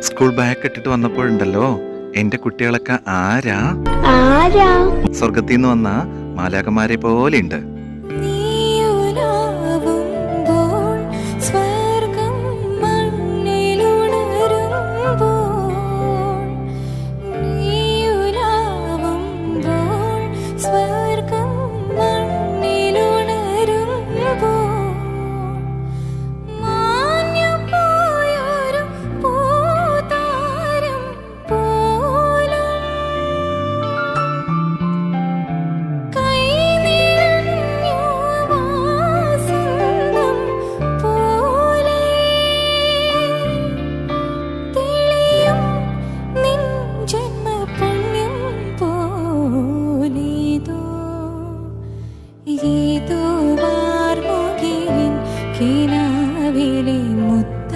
School bag ഇട്ടിട്ട് വന്നപ്പോഴുണ്ടല്ലോ. എന്റെ കുട്ടികളൊക്കെ ആരാ? ആരാ? സ്വർഗത്തിൽ നിന്ന് വന്ന മാലാകന്മാരെ പോലെ ഉണ്ട് கினாவிலே മുത്ത